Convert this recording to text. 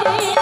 Peguei.